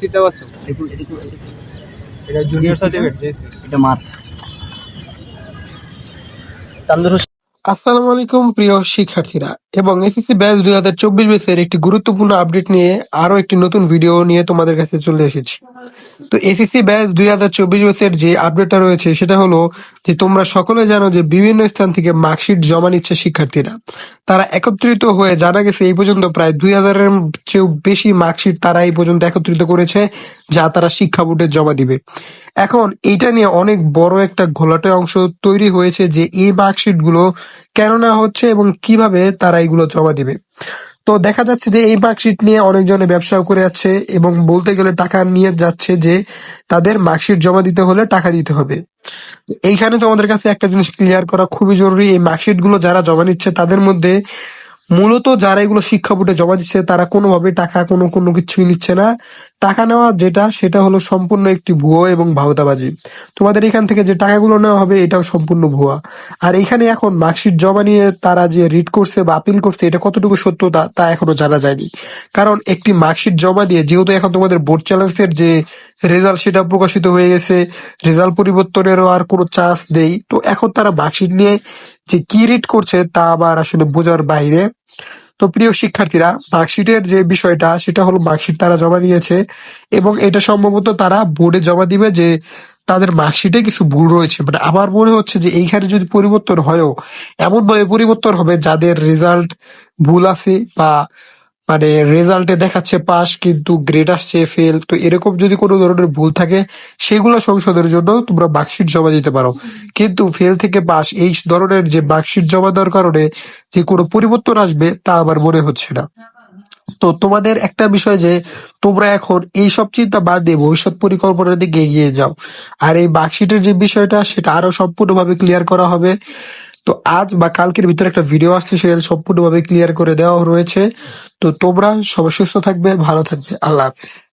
সিটটা। এটা junior certificate এটা মার আসসালামু আলাইকুম প্রিয় শিক্ষার্থীরা এবং এসএসসি ব্যাচ দুই হাজার চব্বিশ ব্যাচের একটি গুরুত্বপূর্ণ আপডেট নিয়ে আরও একটি নতুন ভিডিও নিয়ে তোমাদের কাছে চলে এসেছি। তো এসএসসি ব্যাচ দুই হাজার চব্বিশ ব্যাচের যে আপডেটটা রয়েছে, সেটা হলো যে তোমরা সকলে জানো যে বিভিন্ন স্থান থেকে মার্কশিট জমা নিচ্ছে শিক্ষার্থীরা। তারা একত্রিত হয়ে জানা গেছে এই পর্যন্ত প্রায় দুই হাজারের চেয়েও বেশি মার্কশিট তারা এই পর্যন্ত একত্রিত করেছে, যা তারা শিক্ষা বোর্ডে জমা দিবে। এখন এইটা নিয়ে অনেক বড় একটা ঘোলাটে অংশ তৈরি হয়েছে যে এই মার্কশিটগুলো কেন না হচ্ছে এবং কীভাবে তারা এগুলো জমা দিবে। তো দেখা যাচ্ছে যে এই মার্কশিট নিয়ে অনেকজনে ব্যবসাও করে যাচ্ছে এবং বলতে গেলে টাকা নিয়ে যাচ্ছে যে তাদের মার্কশিট জমা দিতে হলে টাকা দিতে হবে। এইখানে তোমাদের কাছে একটা জিনিস ক্লিয়ার করা খুবই জরুরি, এই মার্কশিটগুলো যারা জমা নিচ্ছে তাদের মধ্যে মূলত যারা এগুলো শিক্ষা বোর্ডে জমা দিচ্ছে, তারা কোনোভাবে টাকা কোনো কোনো কিছুই নিচ্ছে না। টাকা নেওয়া যেটা, সেটা হলো সম্পূর্ণ একটি ভুয়ো এবং ভাওতাবাজি। তোমাদের এখান থেকে যে টাকাগুলো নেওয়া হবে, এটাও সম্পূর্ণ ভুয়া। আর এখানে এখন মার্কশিট জমা নিয়ে তারা যে রিড করছে বা আপিল করছে, এটা কতটুকু সত্য তা তা এখনও জানা যায়নি। কারণ একটি মার্কশিট জমা দিয়ে, যেহেতু এখন তোমাদের বোর্ড চ্যালেঞ্জের যে রেজাল্ট সেটা প্রকাশিত হয়ে গেছে, রেজাল্ট পরিবর্তনেরও আর কোনো চান্স নেই। তো এখন তারা মার্কশিট নিয়ে যে কি রিড করছে তা আবার আসলে বোঝার বাইরে। তো প্রিয় শিক্ষার্থীরা মার্কশিটের যে বিষয়টা, সেটা হলো মার্কশিট তারা জমা নিয়েছে এবং এটা সম্ভবত তারা বোর্ডে জমা দিবে যে তাদের মার্কশিটে কিছু ভুল রয়েছে। মানে আমার মনে হচ্ছে যে এইখানে যদি পরিবর্তন হয়ও, এমন ভাবে পরিবর্তন হবে যাদের রেজাল্ট ভুল আছে বা মানে রেজাল্টে দেখাচ্ছে পাস কিন্তু গ্রেড আসছে ফেল তো এরকম যদি কোনো ধরনের ভুল থাকে, সেগুলো সংশোধনের জন্য তোমরা মার্কশিট জমা দিতে পারো। কিন্তু ফেল থেকে পাস এই ধরনের যে মার্কশিট জমা দেওয়ার কারণে যে কোনো পরিবর্তন আসবে, তা আমার মনে হচ্ছে না। তো তোমাদের একটা বিষয় যে, তোমরা এখন এই সব চিন্তা বাদ দিয়ে ভবিষ্যৎ পরিকল্পনার দিকে এগিয়ে যাও। আর এই মার্কশিটের যে বিষয়টা, সেটা আরও সম্পূর্ণভাবে ক্লিয়ার করা হবে। তো আজ বা কালকের ভিতরে একটা ভিডিও আসছে, সেখানে সম্পূর্ণভাবে ক্লিয়ার করে দেওয়া রয়েছে। তো তোমরা সবাই সুস্থ থাকবে, ভালো থাকবে। আল্লাহ হাফেজ।